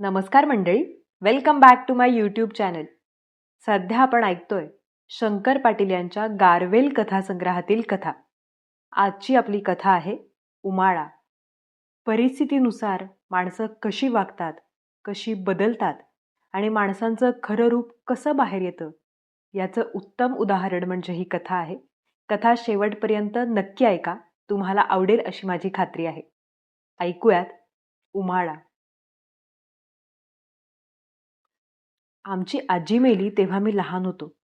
नमस्कार मंडळी. Welcome back to my YouTube channel सध्या आपण ऐकतोय शंकर पाटील यांच्या गारवेल कथासंग्रहातील कथा. आजची आपली कथा आहे उमाळा. परिस्थितीनुसार माणसं कशी वागतात कशी बदलतात आणि माणसांचं खरं रूप कसं बाहेर येतं याचं उत्तम उदाहरण म्हणजे ही कथा आहे. कथा शेवटपर्यंत नक्की ऐका. तुम्हाला आवडेल अशी माझी खात्री आहे. ऐकूयात उमाळा. आमची आजी मेली तेव्हा मी लहान होतो.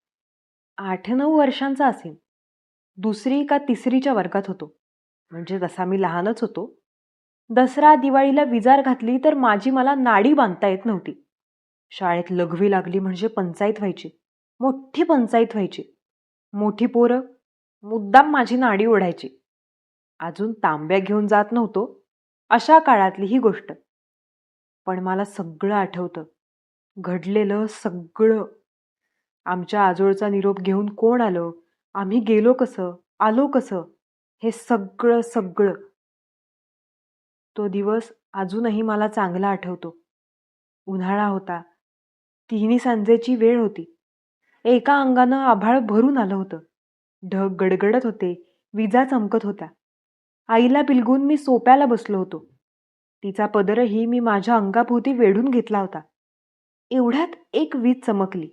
आठ नऊ वर्षांचा असेल दुसरी का तिसरीच्या वर्गात होतो. म्हणजे तसा मी लहानच होतो. दसरा दिवाळीला विजार घातली तर माझी मला नाडी बांधता येत नव्हती. शाळेत लघवी लागली म्हणजे पंचायत व्हायची. मोठी पंचायत व्हायची. मोठी पोरं मुद्दाम माझी नाडी ओढायची. अजून तांब्या घेऊन जात नव्हतो. अशा काळातली ही गोष्ट. पण मला सगळं आठवतं. घडलेलं सगळं. आमच्या आजोळचा निरोप घेऊन कोण आलं? आम्ही गेलो कसं? आलो कसं? हे सगळं सगळं. तो दिवस अजूनही मला चांगला आठवतो. उन्हाळा होता. तिन्ही सांजेची वेळ होती. एका अंगानं आभाळ भरून आलं होतं. ढग गडगडत होते. विजा चमकत होत्या. आईला बिलगून मी सोप्याला बसलो होतो. तिचा पदरही मी माझ्या अंगाभोवती वेढून घेतला होता. एवढ्यात एक वीज चमकली.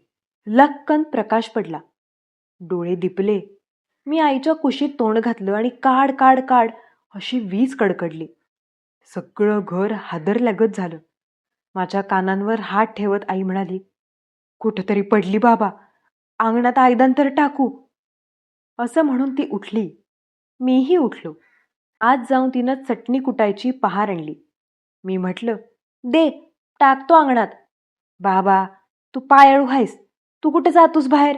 लक्कन प्रकाश पडला. डोळे दिपले. मी आईच्या कुशीत तोंड घातलं आणि काढ काढ काढ अशी वीज कडकडली. सगळं घर हादरल्यागत झालं. माझ्या कानांवर हात ठेवत आई म्हणाली कुठंतरी पडली बाबा. अंगणात आयदान तर टाकू. असं म्हणून ती उठली. मीही उठलो. आज जाऊन तिनं चटणी कुटायची पहार आणली. मी म्हटलं दे टाकतो अंगणात. बाबा तू पायाळू आहेस. तू कुठे जातोस बाहेर?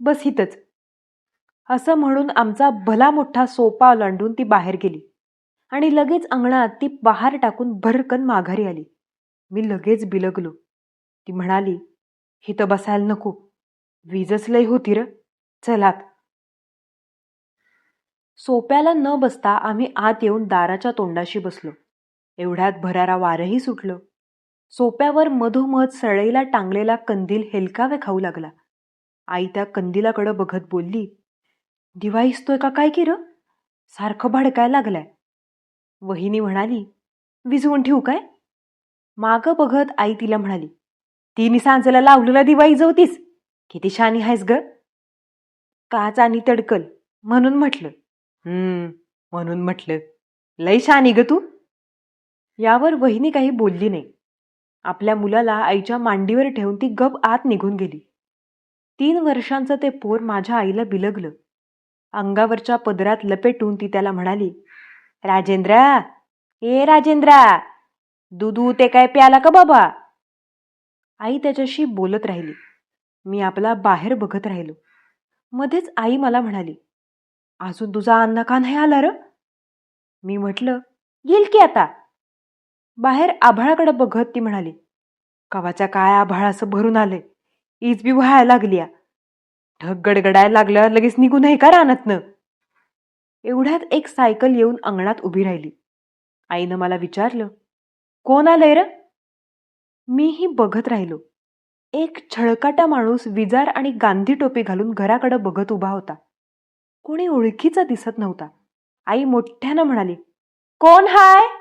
बस हितच असं म्हणून आमचा भला मोठा सोपा ओलांडून ती बाहेर गेली. आणि लगेच अंगणात ती बाहेर टाकून भरकन माघारी आली. मी लगेच बिलगलो. ती म्हणाली हिथं बसायला नको. वीजच लय होती र. चलात सोप्याला न बसता आम्ही आत येऊन दाराच्या तोंडाशी बसलो. एवढ्यात भरारा वारही सुटलं. सोप्यावर मधोमध सळईला टांगलेला कंदील हेलकावे खाऊ लागला. आई त्या कंदिलाकडं बघत बोलली दिवा हिसतोय का काय की र सारखं भडकायला लागलाय. वहिनी म्हणाली विझवून ठेवू काय? मागं बघत आई तिला म्हणाली तिने सांजेला लावलेला दिवा इजवतीस. किती शानी आहेस ग. काच आणि तडकल म्हणून म्हटलं. हम्म म्हणून म्हटलं. लय शानी ग तू. यावर वहिनी काही बोलली नाही. आपल्या मुलाला आईच्या मांडीवर ठेवून ती गप आत निघून गेली. तीन वर्षांचं ते पोर माझ्या आईला बिलगलं. अंगावरच्या पदरात लपेटून ती त्याला म्हणाली राजेंद्रा ए राजेंद्रा दुधू ते काय प्याला का बाबा? आई त्याच्याशी बोलत राहिली. मी आपला बाहेर बघत राहिलो. मध्येच आई मला म्हणाली अजून तुझा अन्न का नाही आला र? मी म्हटलं येईल की आता? बाहेर आभाळाकडे बघत ती म्हणाली कवाच्या काय आभाळ असं भरून आलंय. ईज बी व्हायला लागली ढग गडगडायला लागल्या लगेच निघून आहे का रानातनं? एवढ्यात एक सायकल येऊन अंगणात उभी राहिली. आईनं मला विचारलं कोण आलंय र? मीही बघत राहिलो. एक छळकाटा माणूस विजार आणि गांधी टोपी घालून घराकडे बघत उभा होता. कोणी ओळखीचा दिसत नव्हता. आई मोठ्यानं म्हणाली कोण हाय?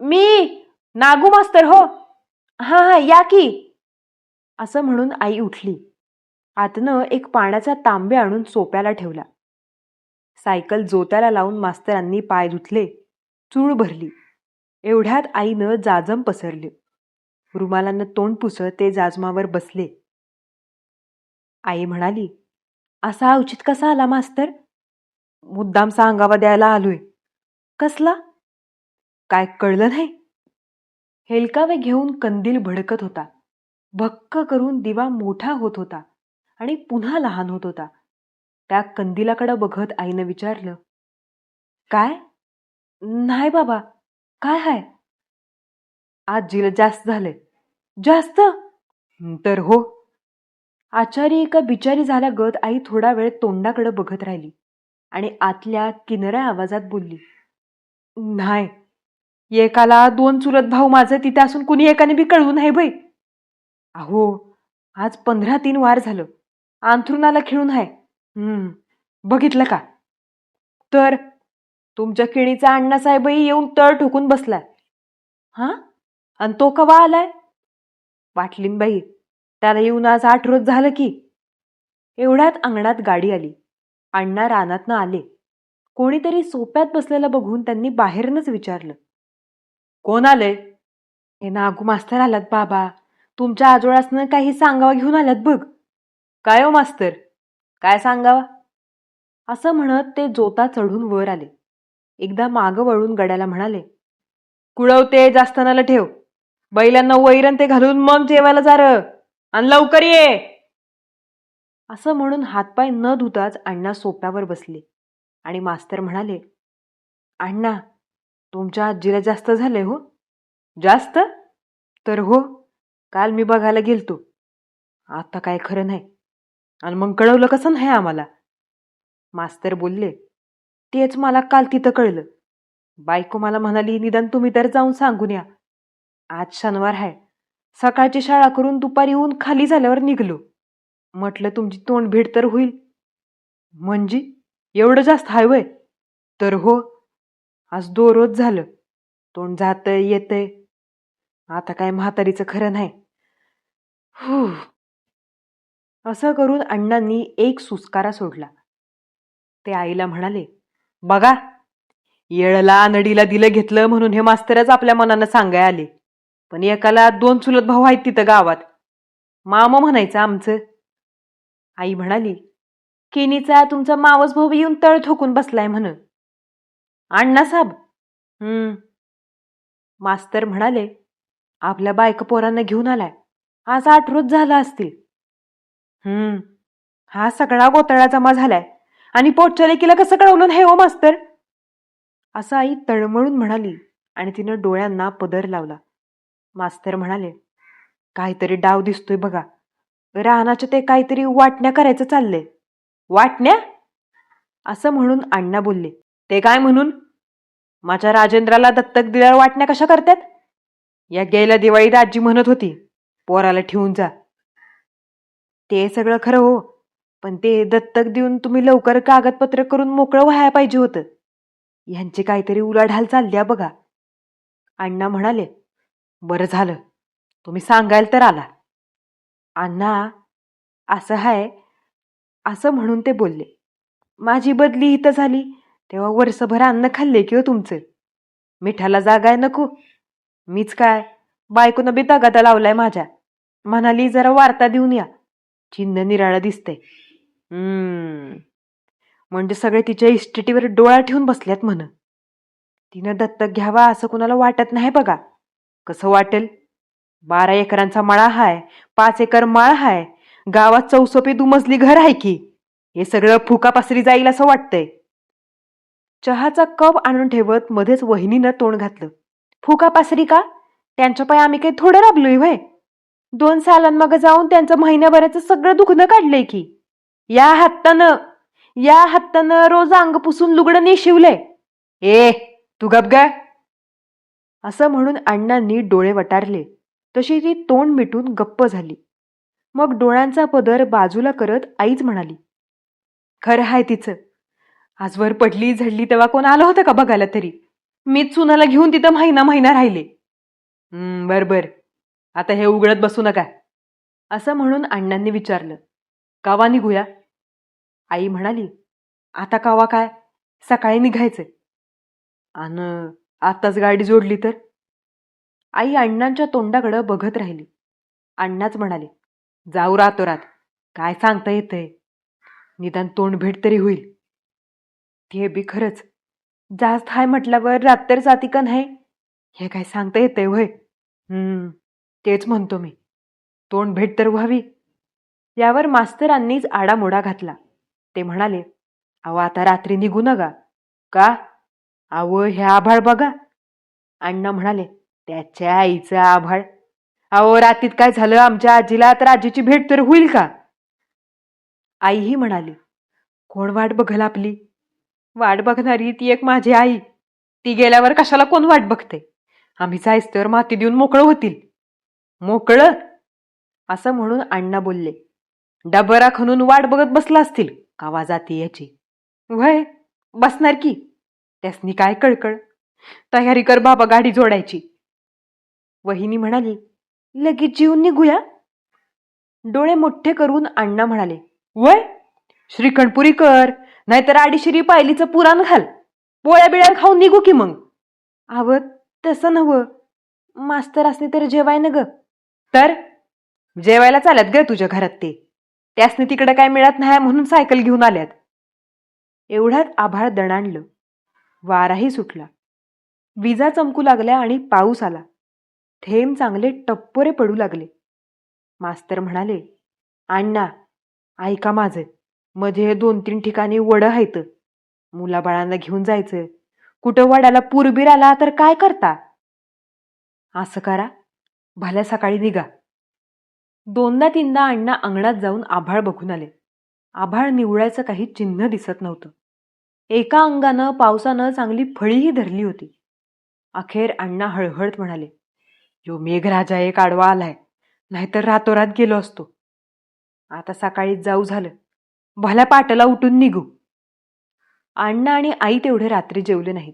मी? नागू मास्तर हो. हां हां या की. असं म्हणून आई उठली. आतनं एक पाण्याचा तांबे आणून सोप्याला ठेवला. सायकल जोत्याला लावून मास्तरांनी पाय धुतले. चूळ भरली. एवढ्यात आईनं जाजम पसरले. रुमालानं तोंड पुसत ते जाजमावर बसले. आई म्हणाली असा उचित कसा आला मास्तर? मुद्दामचा सांगावा द्यायला आलोय. कसला? काय कळलं नाही? हेलकावे घेऊन कंदील भडकत होता. भक्क करून दिवा मोठा होत होता आणि पुन्हा लहान होत होता. त्या कंदिलाकडे बघत आईनं विचारलं काय? नाही बाबा. काय हाय? आजीला जास्त झालंय जास्त? तर हो. आचारी एका बिचारी झाल्या गत आई थोडा वेळ तोंडाकडे बघत राहिली आणि आतल्या किनऱ्या आवाजात बोलली नाही. एकाला दोन चुलत भाऊ माझं तिथे असून कुणी एकाने बी कळवू नाही बाई. अहो आज पंधरा तीन वार झालं. अंथरुणाला खिळून आहे बघितलं का? तर तुमच्या केळीचा अण्णासाहेबही येऊन तळ ठोकून बसलाय. हा? आणि तो कवा आलाय? वाटलीन बाई त्याला येऊन आज आठ रोज झालं की. एवढ्यात अंगणात गाडी आली. अण्णा रानातनं आले. कोणीतरी सोप्यात बसलेलं बघून त्यांनी बाहेरनंच विचारलं. कोण आले हे नागू मास्तर आलात बाबा. तुमच्या आजोळासनं काही सांगावा घेऊन आल्यात बघ. काय हो मास्तर? काय सांगावा? असं म्हणत ते जोता चढून वर आले. एकदा मागं वळून गड्याला म्हणाले कुळवते जास्तनाला ठेव. बैलांना वैरण ते घालून मग जेवायला जार आणि लवकर ये. असं म्हणून हातपाय न धुताच अण्णा सोप्यावर बसले. आणि मास्तर म्हणाले अण्णा तुमच्या आजीला जास्त झालंय हो. जास्त? तर हो काल मी बघायला गेलतो. आता काय खरं नाही. आणि मग कळवलं कसं नाही आम्हाला? मास्तर बोलले तेच मला काल तिथं कळलं. बायको मला म्हणाली निदान तुम्ही तर जाऊन सांगून या. आज शनिवार आहे. सकाळची शाळा करून दुपारी येऊन खाली झाल्यावर निघलो. म्हटलं तुमची तोंड भेट तर होईल. म्हणजे? एवढं जास्त हायवय तर हो आज दोरोज झालं. तोंड जातंय येतंय. आता काय म्हातारीचं खरं नाही. हू असं करून अण्णांनी एक सुस्कारा सोडला. ते आईला म्हणाले बघा येळला नडीला दिलं घेतलं म्हणून हे मास्तरच आपल्या मनानं सांगाय आले. पण एकाला दोन चुलत भाऊ आहेत तिथं गावात. मामा म्हणायचं आमचं. आई म्हणाली केनीचा तुमचा मावस भाऊ येऊन तळ ठोकून बसलाय म्हण. अण्णा साहेब हम्म. मास्तर म्हणाले आपल्या बायका पोरांना घेऊन आलाय. आज आठ रोज झाला असतील. हम्म. हा सगळा गोतळा जमा झालाय. आणि पोटच्या लेकीला कसं कळवलं नाही हो मास्तर? असं आई तळमळून म्हणाली आणि तिनं डोळ्यांना पदर लावला. मास्तर म्हणाले काहीतरी डाव दिसतोय बघा. रानाच्या ते काहीतरी वाटण्या करायचं चाललंय. वाटण्या? असं म्हणून अण्णा बोलले. ते काय म्हणून? माझ्या राजेंद्राला दत्तक दिल्यावर वाटण्या कशा करतात? या गेल्या दिवाळीत आजी म्हणत होती पोराला ठेवून जा. ते सगळं खरं हो पण ते दत्तक देऊन तुम्ही लवकर कागदपत्र करून मोकळं व्हायला पाहिजे होतं. यांची काहीतरी उलाढाल चालल्या बघा. अण्णा म्हणाले बरं झालं तुम्ही सांगायला तर आला. अण्णा असं आहे असं म्हणून ते बोलले. माझी बदली इथं झाली. तेव्हा वर्षभर अन्न खाल्ले की हो तुमचं. मिठाला जागा आहे नको. मीच काय? बायकोनं बी तगादा लावलाय माझ्या. म्हणाली जरा वार्ता देऊन या. चिन्ह निराळं दिसते म्हणजे सगळे तिच्या इस्टेटीवर डोळा ठेवून बसल्यात म्हण. तिनं दत्तक घ्यावा असं कुणाला वाटत नाही बघा. कसं वाटेल? बारा एकरांचा मळा हाय पाच एकर माळ हाय गावात चौसोपी दुमजली घर आहे की. हे सगळं फुका पसरी जाईल असं वाटतंय. चहाचा कप आणून ठेवत मध्येच वहिनीनं तोंड घातलं. फुका पासरी का? त्यांच्या पाय आम्ही काही थोडं राबलोय व्हय? दोन सालांमाग जाऊन त्यांचं महिन्याभराचं सगळं दुखणं काढलंय की. या हत्तानं या हत्तानं रोज अंग पुसून लुगडं नेशिवलंय. ए तू गप ग. असं म्हणून अण्णांनी डोळे वटारले. तशी ती तोंड मिटून गप्प झाली. मग डोळ्यांचा पदर बाजूला करत आईच म्हणाली खरं आहे तिचं. आजवर पडली झडली तेव्हा कोण आलं होतं का बघायला तरी? मीच सुनाला घेऊन तिथं महिना महिना राहिले. बर बर. आता हे उघडत बसू नका. असं म्हणून अण्णांनी विचारलं. कावा निघूया? आई म्हणाली आता कावा काय? सकाळी निघायचंय. आणि आताच गाडी जोडली तर? आई अण्णांच्या तोंडाकडं बघत राहिली. अण्णाच म्हणाले जाऊ रातोरात. काय सांगता येतंय? निदान तोंड भेट तरी होईल. ते बी खरंच. जास्त हाय म्हटल्यावर रात्र जाती का नाही हे काय सांगता येते होय हम्म तेच म्हणतो मी. तोंड भेट तर व्हावी. यावर मास्तरांनीच आडामोडा घातला. ते म्हणाले अहो आता रात्री निघू नका. का? अहो हे आभाळ बघा. अण्णा म्हणाले त्याच्या आईचं आभाळ. अहो रात्रीत काय झालं? आमच्या आजीला तर आजीची भेट तर होईल का? आईही म्हणाली कोण वाट बघल आपली? वाट बघणारी ती एक माझी आई. ती गेल्यावर कशाला कोण वाट बघते? आम्ही जायच तर माती देऊन मोकळं होतील. मोकळं? असं म्हणून अण्णा बोलले. डबरा खणून वाट बघत बसला असतील कावा जाती याची? वय बसणार की. त्यासनी काय कळकळ. तयारी कर बाबा गाडी जोडायची. वहिनी म्हणाली लगेच जीवन निघूया. डोळे मोठे करून अण्णा म्हणाले वय श्रीखंडपुरी कर. नाहीतर आडीशिरी पायलीचं पुराण घाल. पोळ्या बिळ्या खाऊन निघू की मग. आव तसं नव्ह. मास्तर असणे तर जेवाय न ग तर? जेवायला चालत ग तुझ्या घरात ते. त्यासने तिकडे काय मिळत नाही म्हणून सायकल घेऊन आल्यात. एवढ्यात आभाळ दणाणलं वाराही सुटला. विजा चमकू लागल्या आणि पाऊस आला. थेंब चांगले टप्पोरे पडू लागले. मास्तर म्हणाले अण्णा ऐका माझं. मध्ये दोन तीन ठिकाणी वडं आहेत. मुलाबाळांना घेऊन जायचं कुठं वडाला पूरबीर आला तर काय करता? असं करा. भल्या सकाळी निघा. दोनदा तीनदा अण्णा अंगणात जाऊन आभाळ बघून आले. आभाळ निवळायचं काही चिन्ह दिसत नव्हतं. एका अंगानं पावसानं चांगली फळीही धरली होती. अखेर अण्णा हळहळत म्हणाले यो मेघराजा एक आडवा आलाय. नाहीतर रातोरात गेलो असतो. आता सकाळीच जाऊ झालं. भल्या पाटला उठून निघू. अण्णा आणि आई तेवढे रात्री जेवले नाहीत.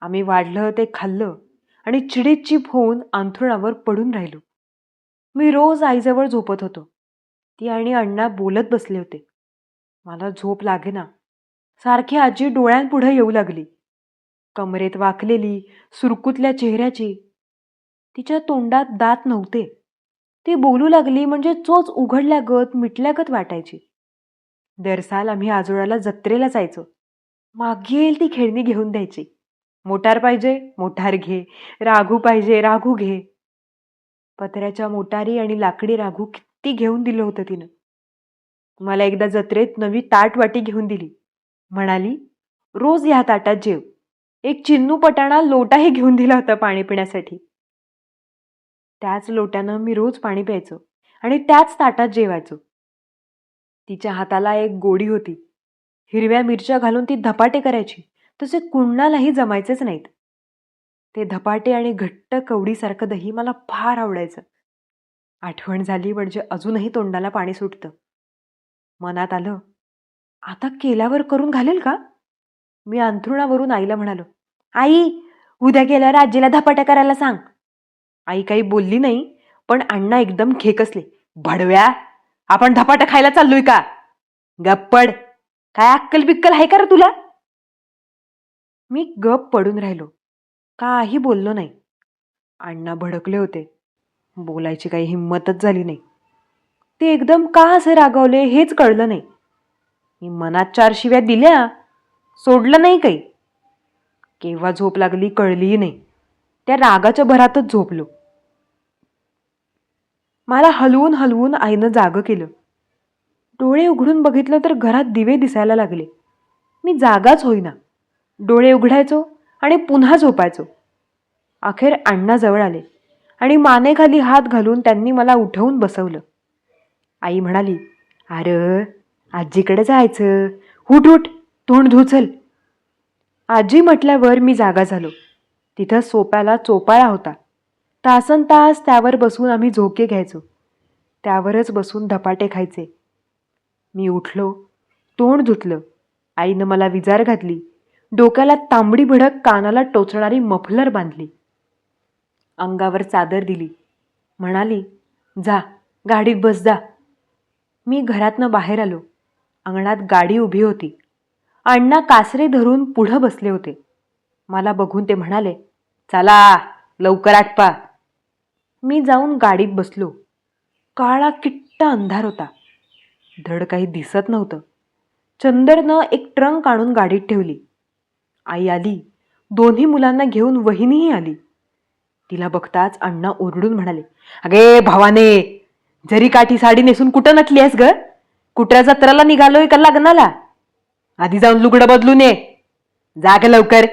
आम्ही वाढलं ते खाल्लं आणि चिडीचीप होऊन अंथरुणावर पडून राहिलो. मी रोज आईजवळ झोपत होतो. ती आणि अण्णा बोलत बसले होते. मला झोप लागेना. सारखी आजी डोळ्यांपुढं येऊ लागली. कमरेत वाकलेली सुरकुतल्या चेहऱ्याची. तिच्या तोंडात दात नव्हते. ती बोलू लागली म्हणजे चोच उघडल्यागत मिटल्यागत वाटायची. दरसाल आम्ही आजोळाला जत्रेला जायचो. मागे येईल ती खेळणी घेऊन द्यायची. मोटार पाहिजे मोटार घे. राघू पाहिजे राघू घे. पत्र्याच्या मोटारी आणि लाकडी राघू किती घेऊन दिलं होतं तिनं. मला एकदा जत्रेत नवी ताट वाटी घेऊन दिली. म्हणाली रोज ह्या ताटात जेव. एक चिन्नू पटाणा लोटाही घेऊन दिला होता पाणी पिण्यासाठी. त्याच लोट्यानं मी रोज पाणी प्यायचो आणि त्याच ताटात जेवायचो. तिच्या हाताला एक गोडी होती. हिरव्या मिरच्या घालून ती धपाटे करायची. तसे कुणालाही जमायचेच नाहीत. ते धपाटे आणि घट्ट कवडीसारखं दही मला फार आवडायचं. आठवण झाली म्हणजे अजूनही तोंडाला पाणी सुटतं. मनात आलं आता केल्यावर करून घालेल का? मी अंथरुणावरून आईला म्हणालो आई उद्या गेल्यावर आजीला धपाट्या करायला सांग. आई काही बोलली नाही पण अण्णा एकदम खेकसले भडव्या. आपण धपाटा खायला चाललोय का? गप्पड काय अक्कल बिक्कल आहे का रे तुला? मी गप पडून राहिलो. काही बोललो नाही. अण्णा भडकले होते. बोलायची काही हिंमतच झाली नाही. ते एकदम का असे रागवले हेच कळलं नाही. मी मनात चार शिव्या दिल्या सोडलं नाही काही. केव्हा झोप लागली कळलीही नाही. त्या रागाच्या भरातच झोपलो. मला हलवून हलवून आईनं जागं केलं. डोळे उघडून बघितलं तर घरात दिवे दिसायला लागले. मी जागाच होईना. डोळे उघडायचो आणि पुन्हा झोपायचो. अखेर अण्णा जवळ आले आणि मानेखाली हात घालून त्यांनी मला उठवून बसवलं. आई म्हणाली अरे आजीकडे जायचं. हुट हुट तोंड धुचल. आजी म्हटल्यावर मी जागा झालो. तिथं सोप्याला चोपाळा होता. तासन तास त्यावर बसून आम्ही झोके घ्यायचो. त्यावरच बसून धपाटे खायचे. मी उठलो तोंड धुतलं. आईनं मला विजार घातली. डोक्याला तांबडी भडक कानाला टोचणारी मफलर बांधली. अंगावर चादर दिली. म्हणाली जा गाडीत बस जा. मी घरातनं बाहेर आलो. अंगणात गाडी उभी होती. अण्णा कासरे धरून पुढं बसले होते. मला बघून ते म्हणाले चला लवकर आटपा. मी जाऊन गाडीत बसलो. काळा किट्ट अंधार होता. धड काही दिसत नव्हतं. चंदरनं एक ट्रंक आणून गाडीत ठेवली. आई आली. दोन्ही मुलांना घेऊन वहिनीही आली. तिला बघताच अण्णा ओरडून म्हणाले अगे भावाने जरी काठी साडी नेसून कुठं नटली आहेस ग? कुठल्या जत्राला निघालोय का लग्नाला? आधी जाऊन लुगडं बदलून ये जाग लवकर.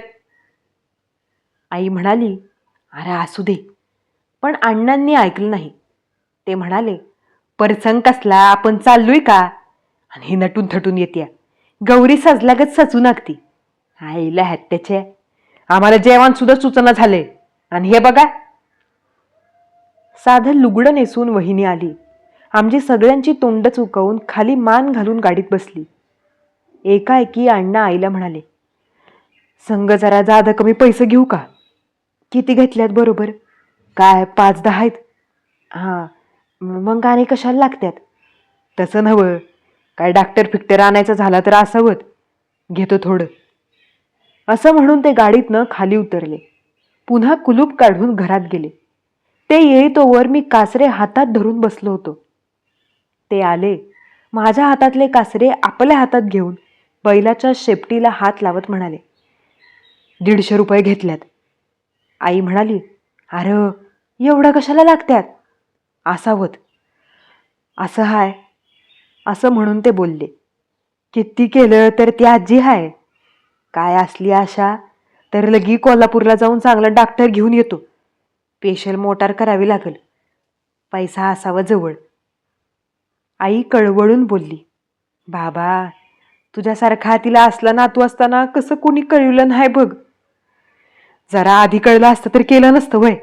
आई म्हणाली अरे असू दे. पण अण्णांनी ऐकलं नाही. ते म्हणाले परसंग कसला आपण चाललोय का? आणि हे नटून थटून येत्या. गौरी सजल्यागत सचू नागती. आईला हत्याचे. आम्हाला जेवण सुद्धा सुचना झाले. आणि हे बघा. साधं लुगडं नेसून वहिनी आली. आमची सगळ्यांची तोंड चुकवून खाली मान घालून गाडीत बसली. एकाएकी अण्णा आईला म्हणाले संघ जरा जादा कमी पैसे घेऊ का? किती घेतल्यात बरोबर? काय पाच दहा आहेत? हां. मग गाणे कशाला लागत्यात? तसं नवं काय डॉक्टर फिक्टर आणायचं झाला तर असावत घेतो थोडं. असं म्हणून ते गाडीतनं खाली उतरले. पुन्हा कुलूप काढून घरात गेले. ते येईतोवर मी कासरे हातात धरून बसलो होतो. ते आले. माझ्या हातातले कासरे आपल्या हातात घेऊन बैलाच्या शेपटीला हात लावत म्हणाले दीडशे रुपये घेतल्यात. आई म्हणाली अरे एवढं कशाला लागत्यात? असावत असं हाय. असं म्हणून ते बोलले. किती केलं तर ती आजी हाय. काय असली आशा? तर लगी कोल्हापूरला जाऊन चांगला डॉक्टर घेऊन येतो. स्पेशल मोटार करावी लागल. पैसा असावा जवळ. आई कळवळून बोलली. बाबा तुझ्यासारखा तिला असला नातू असताना कसं कोणी कळवलं नाही बघ. जरा आधी कळलं असतं तर केलं नसतं वय.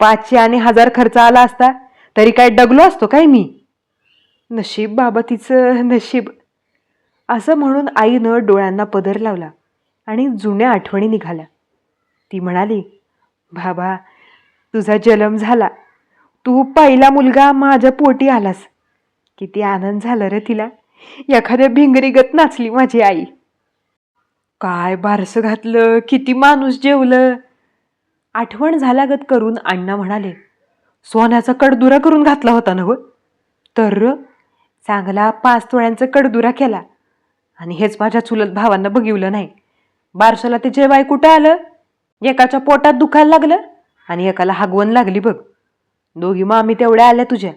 पाचशे आणि हजार खर्च आला असता तरी काय डगलो असतो काय मी? नशीब बाबा तिचं नशीब. असं म्हणून आईनं डोळ्यांना पदर लावला आणि जुन्या आठवणी निघाल्या. ती म्हणाली बाबा तुझा जन्म झाला. तू पहिला मुलगा माझ्या पोटी आलास. किती आनंद झाला रे तिला. एखाद्या भिंगरीगत नाचली माझी आई. काय बारसं घातलं किती माणूस जेवलं. आठवण झाल्यागत करून अण्णा म्हणाले सोन्याचा कडदुरा करून घातला होता ना हो तर चांगला पाच तोळ्यांचा कडदुरा केला आणि हेच माझ्या चुलत भावांना बघिवलं नाही. बारशाला ते जेवाय कुठं आलं? एकाच्या पोटात दुखायला लागलं आणि एकाला हागवण लागली बघ. दोघी मामी तेवढ्या आल्या तुझ्या.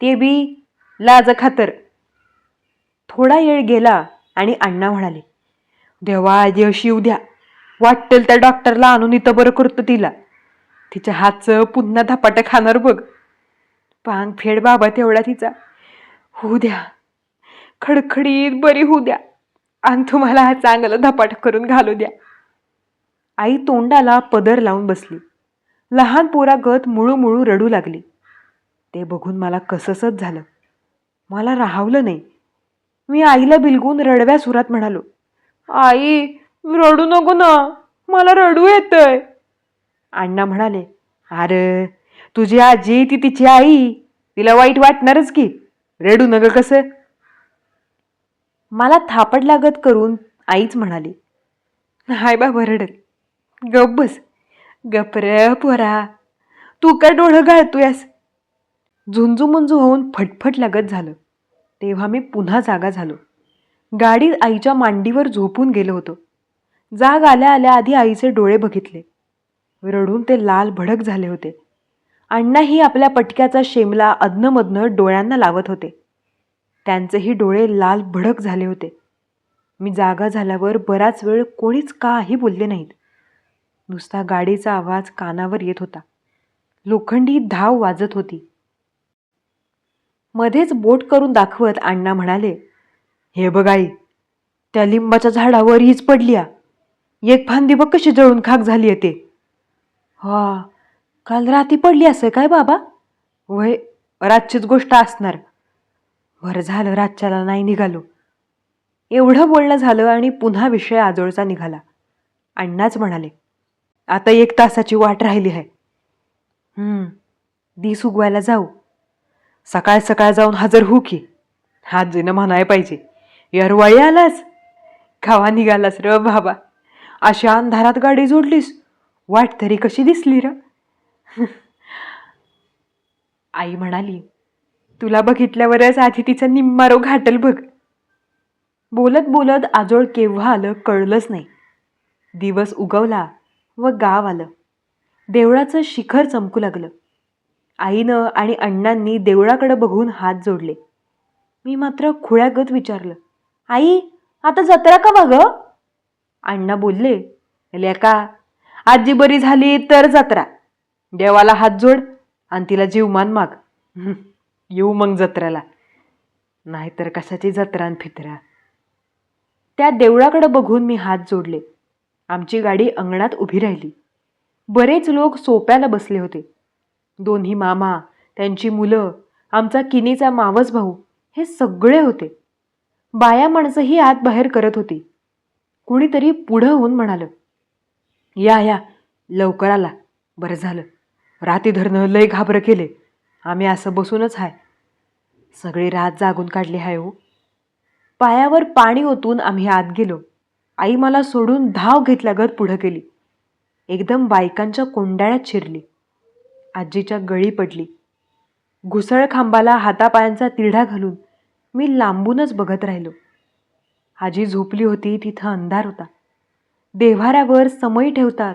ते बी लाज खातर. थोडा वेळ गेला आणि अण्णा म्हणाले देवा देव शिव द्या. वाटेल त्या डॉक्टरला आणून इथं बरं करतो तिला. तिच्या हातचं पुन्हा धपाटं खाणार बघ. पांग फेड बाबा तेवढा तिचा. होऊ द्या. खडखडीत बरी होऊ द्या. आणि तुम्हाला हा चांगलं धपाट करून घालू द्या. आई तोंडाला पदर लावून बसली. लहान पोरागत मुळू मुळू रडू लागली. ते बघून मला कसंसच झालं. मला राहावलं नाही. मी आईला बिलगून रडव्या सुरात म्हणालो आई रडू नको ना. मला रडू येतंय. अण्णा म्हणाले अरे तुझी आजी ती तिची आई. तिला वाईट वाटणारच की. रडू नग कसं. मला थापड लागत करून आईच म्हणाली. हाय बाबा रडत. गप बस. गप पोरा. तू काय डोळं गाळतोयस? झुंजूमुंजू होऊन फटफट लागत झालं. तेव्हा मी पुन्हा जागा झालो. गाडी आईच्या मांडीवर झोपून गेलो होतो. जाग आल्या आल्या आधी आईचे डोळे बघितले. रडून ते लाल भडक झाले होते. अण्णाही आपल्या पटक्याचा शेमला अधनमधनं डोळ्यांना लावत होते. त्यांचेही डोळे लाल भडक झाले होते. मी जागा झाल्यावर बराच वेळ कोणीच काही बोलले नाहीत. नुसता गाडीचा आवाज कानावर येत होता. लोखंडी धाव वाजत होती. मध्येच बोट करून दाखवत अण्णा म्हणाले हे बघ आई त्या लिंबाच्या झाडावर हीच पडली आ. एक फांदी बघ कशी जळून खाक झाली आहे ते. हा काल राती पडली असं काय बाबा? वय रातचीच गोष्ट असणार. बरं झालं रातच्याला नाही निघालो. एवढं बोलणं झालं आणि पुन्हा विषय आजोळचा निघाला. अण्णाच म्हणाले आता एक तासाची वाट राहिली आहे. दिस उगवायला जाऊ. सकाळ सकाळ जाऊन हजर हो की. हात जेणं म्हणाय पाहिजे. यरवाळी आलास? खावा निघालास र बाबा. अशा अंधारात गाडी जोडलीस. वाट तरी कशी दिसली र? आई म्हणाली तुला बघितल्यावरच आधी तिचा निम्मा रोग घाटल बघ. बोलत बोलत आजोळ केव्हा आलं कळलंच नाही. दिवस उगवला व गाव आलं. देवळाचं शिखर चमकू लागलं. आईनं आणि अण्णांनी देवळाकडे बघून हात जोडले. मी मात्र खुळ्यागत विचारलं आई आता जत्रा का बघ अण्णा बोलले लेका आजी बरी झाली तर जत्रा. देवाला हात जोड आणि तिला जीवमान माग. येऊ मग जत्रेला. नाहीतर कशाची जत्रा न त्या देवळाकडे बघून मी हात जोडले. आमची गाडी अंगणात उभी राहिली. बरेच लोक सोप्याला बसले होते. दोन्ही मामा त्यांची मुलं आमचा किनीचा मावस भाऊ हे सगळे होते. बाया माणसंही आत बाहेर करत होती. कुणीतरी पुढं होऊन म्हणालं या या लवकर आला. बरं झालं. राती धरणं लय घाबरं केले. आम्ही असं बसूनच हाय. सगळी रात जागून काढली हाय हो. पायावर पाणी ओतून आम्ही आत गेलो. आई मला सोडून धाव घेतल्यागत पुढं गेली एकदम बायकांच्या कोंडाळ्यात शिरली. आजीच्या गळी पडली. घुसळ खांबाला हातापायांचा तिढा घालून मी लांबूनच बघत राहिलो. आजी झोपली होती तिथं अंधार होता. देव्हाऱ्यावर समई ठेवतात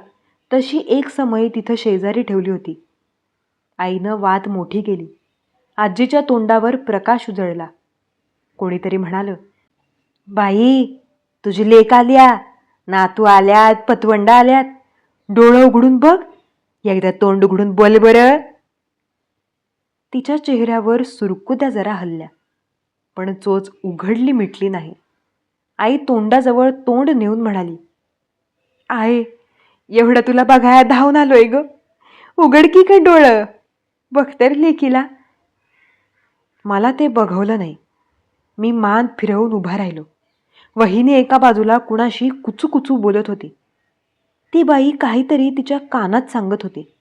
तशी एक समई तिथं शेजारी ठेवली होती. आईनं वात मोठी केली. आजीच्या तोंडावर प्रकाश उजळला. कोणीतरी म्हणालं बाई तुझी लेक आल्या. नातू आल्यात पतवंडा आल्यात. डोळं उघडून बघ. एकदा तोंड उघडून बोल बरं. तिच्या चेहऱ्यावर सुरकुत्या जरा हल्ल्या पण चोच उघडली मिटली नाही. आई तोंडाजवळ तोंड नेऊन म्हणाली आहे एवढं तुला बघाया धावून आलोय ग. उघडकी का डोळं. बघतर लेकीला. मला ते बघवलं नाही. मी मान फिरवून उभा राहिलो. वहिनी एका बाजूला कुणाशी कुचू कुचू बोलत होती. ती बाई काहीतरी तिच्या कानात सांगत होती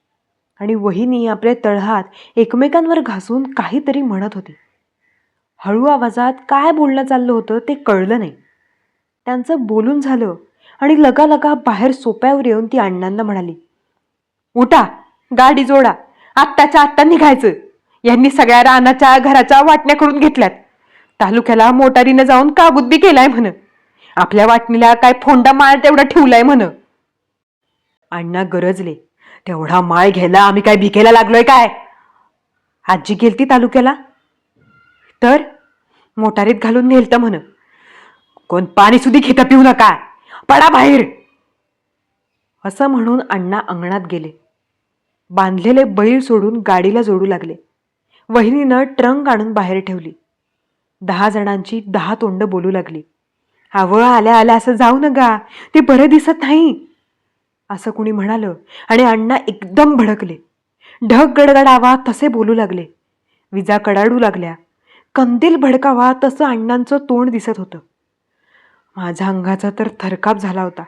आणि वहिनी आपले तळहात एकमेकांवर घासून काहीतरी म्हणत होती. हळू आवाजात काय बोलणं चाललं होतं ते कळलं नाही. त्यांचं बोलून झालं आणि लगा लगा बाहेर सोप्यावर येऊन ती अण्णांना म्हणाली उठा गाडी जोडा आत्ताच्या आत्ता निघायचं. यांनी सगळ्या रानाच्या घराच्या वाटण्या करून घेतल्यात. तालुक्याला मोटारीनं जाऊन कागुदबी केलाय म्हण. आपल्या वाटणीला काय फोंडा माळ तेवढा ठेवलाय म्हण. अण्णा गरजले तेवढा माळ घ्यायला आम्ही काय भिकेला लागलोय काय? आजी गेलती तालुक्याला? तर मोटारीत घालून नेलतं म्हण. कोण पाणी सुधी घेता पिऊ नका. पडा बाहेर. असं म्हणून अण्णा अंगणात गेले. बांधलेले बैल सोडून गाडीला जोडू लागले. वहिनीनं ट्रंक आणून बाहेर ठेवली. दहा जणांची दहा तोंड बोलू लागली. आवळ आल्या आल्या असं जाऊ नका. ते बरं दिसत नाही. असं कुणी म्हणालं आणि अण्णा एकदम भडकले. ढग गडगडावा तसे बोलू लागले. विजा कडाडू लागल्या. कंदील भडकावा तसं अण्णांचं तोंड दिसत होतं. माझ्या अंगाचा तर थरकाप झाला होता.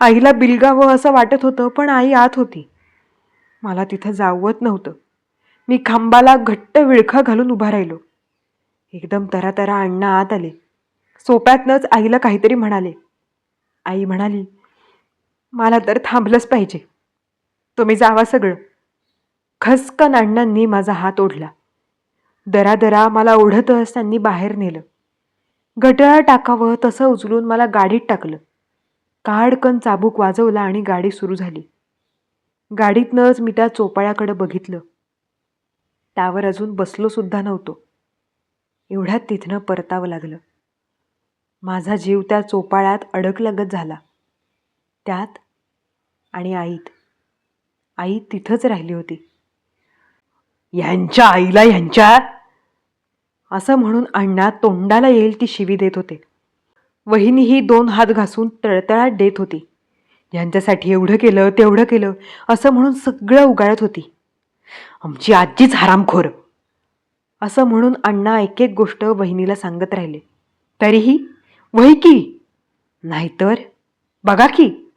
आईला बिलगावं असं वाटत होतं पण आई आत होती. मला तिथं जावत नव्हतं. मी खांबाला घट्ट विळखा घालून उभा राहिलो. एकदम तरा तरा अण्णा आत आले. सोप्यातनंच आईला काहीतरी म्हणाले. आई म्हणाली मला तर थांबलंच पाहिजे. तुम्ही जावा सगळं. खसकन अण्णांनी माझा हात ओढला. दरादरा मला ओढतच त्यांनी बाहेर नेलं. गटाळा टाकावं तसं उचलून मला गाडीत टाकलं. काडकन चाबूक वाजवला आणि गाडी सुरू झाली. गाडीतनंच मी त्या चोपाळ्याकडे बघितलं. त्यावर अजून बसलोसुद्धा नव्हतो. एवढ्यात तिथनं परतावं लागलं. माझा जीव त्या चोपाळ्यात अडकलगत झाला. त्यात आणि आईत. आई तिथंच राहिली होती. यांच्या आईला यांच्या असं म्हणून अण्णा तोंडाला येईल ती शिवी देत होते. वहिनीही दोन हात घासून तळतळाट देत होती. यांच्यासाठी एवढं केलं तेवढं केलं असं म्हणून सगळं उगाळत होती. आमची आजीच हरामखोर असं म्हणून अण्णा एक एक गोष्ट वहिनीला सांगत राहिले. तरीही वही की? नाहीतर बघा की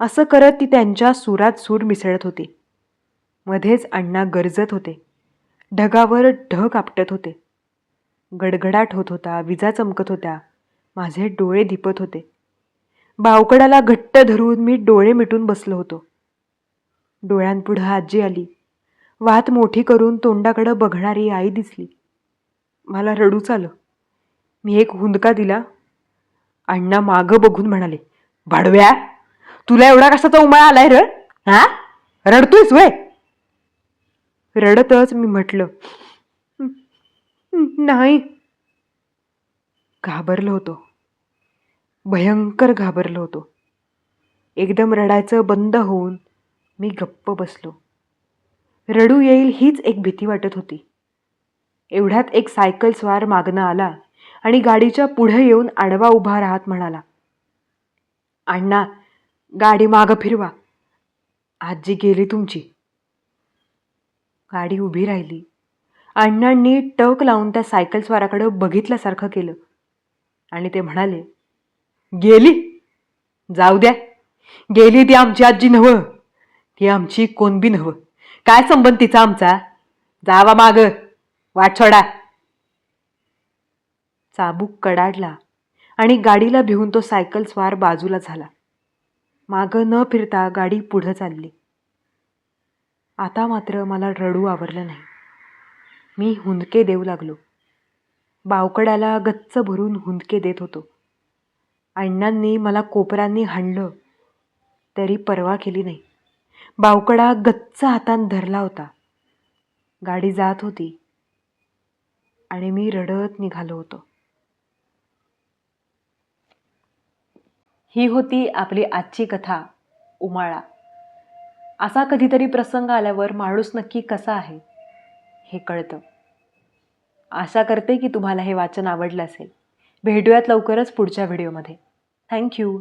असं करत ती त्यांच्या सुरात सूर मिसळत होती. मध्येच अण्णा गरजत होते. ढगावर ढग आपटत होते. गडगडाट होत होता विजा चमकत होत्या. माझे डोळे दिपत होते. बावकडाला घट्ट धरून मी डोळे मिटून बसलो होतो. डोळ्यांपुढं आजी आली. वात मोठी करून तोंडाकडं बघणारी आई दिसली. मला रडूच आलं. मी एक हुंदका दिला. अण्णा मागं बघून म्हणाले भाडव्या तुला एवढा कशाचा उमाळा आलाय रड? हा? रडतोयस वय? रडतच मी म्हटलं नाही. घाबरलो होतो. भयंकर घाबरलो होतो. एकदम रडायचं बंद होऊन मी गप्प बसलो. रडू येईल हीच एक भीती वाटत होती. एवढ्यात एक सायकल स्वार मागणं आला आणि गाडीच्या पुढे येऊन आडवा उभा राहत म्हणाला अण्णा गाडी मागं फिरवा. आजी गेली तुमची. गाडी उभी राहिली. अण्णांनी टक लावून त्या सायकलस्वाराकडं बघितल्यासारखं केलं. आणि ते म्हणाले गेली. जाऊ द्या. गेली ती आमची आजी नव्ह. ती आमची कोणबी बी काय संबंध तिचा आमचा? जावा माग. वाट सोडा. चाबूक कडाडला आणि गाडीला भिवून तो सायकल स्वार बाजूला झाला. मागं न फिरता गाडी पुढं चालली. आता मात्र मला रडू आवरलं नाही. मी हुंदके देऊ लागलो. बावकड्याला गच्च भरून हुंदके देत होतो. अण्णांनी मला कोपरांनी हाणलं तरी पर्वा केली नाही. बावकडा गच्च हातान धरला होता. गाडी जात होती आणि मी रडत निघालो होतो. ही होती आपली आजची कथा उमाळा. असा कधीतरी प्रसंग आल्यावर माणूस नक्की कसा आहे? हे कळतं. आशा करते की तुम्हाला हे वाचन आवडलं असेल. भेटूयात लवकरच पुढच्या व्हिडिओमध्ये. थँक्यू.